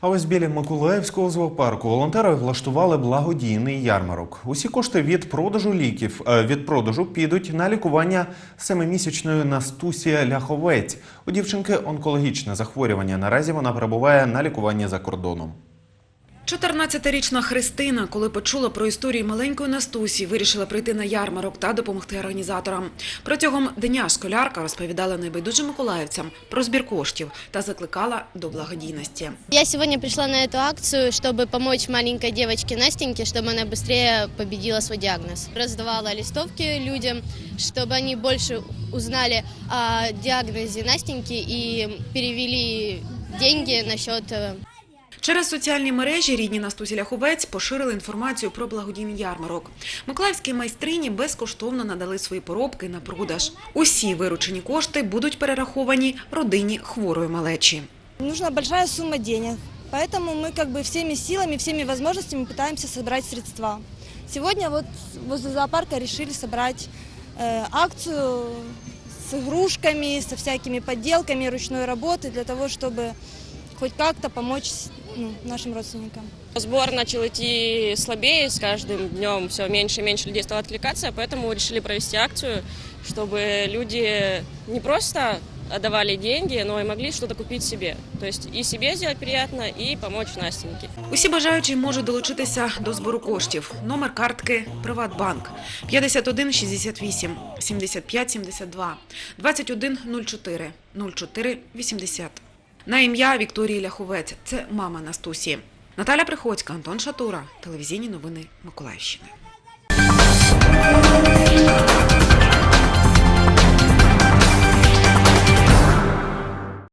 Ось біля Миколаївського зоопарку волонтери влаштували благодійний ярмарок. Усі кошти від продажу ліків е, від продажу підуть на лікування семимісячної Настусія Ляховець. У дівчинки онкологічне захворювання. Наразі вона перебуває на лікуванні за кордоном. 14-річна Христина, коли почула про історію маленької Настусі, вирішила прийти на ярмарок та допомогти організаторам. Протягом дня школярка розповідала найбайдужим миколаївцям про збір коштів та закликала до благодійності. Я сегодня пришла на эту акцию, чтобы помочь маленькой девочке Настеньке, чтобы она быстрее победила свой диагноз. Раздавала листовки людям, чтобы они больше узнали о диагнозе Настеньки и перевели деньги на счет э, Через соціальні мережі рідні Настусі Ляховець поширили інформацію про благодійний ярмарок. Миколаївські майстрині безкоштовно надали свої поробки на продаж. Усі виручені кошти будуть перераховані родині хворої малечі. Нужна большая сумма денег, поэтому мы как бы всеми силами, всеми возможностями пытаемся собрать средства. Сегодня вот возле зоопарка решили собрать э, акцию с игрушками, со всякими подделками ручной работы для того, чтобы хоть как-то помочь ну, нашим родственникам. Сбор начал идти слабее, с каждым днем все меньше и меньше людей стало отвлекаться, поэтому решили провести акцию, чтобы люди не просто отдавали деньги, но и могли что-то купить себе. То есть и себе сделать приятно, и помочь Настеньке. Усі бажаючі можуть долучитися до збору коштів. Номер картки Приватбанк 51 68 75 72 21 04 04 80. На ім'я Вікторії Ляховець. Це мама Настусі. Наталя Приходька, Антон Шатура. Телевізійні новини Миколаївщини.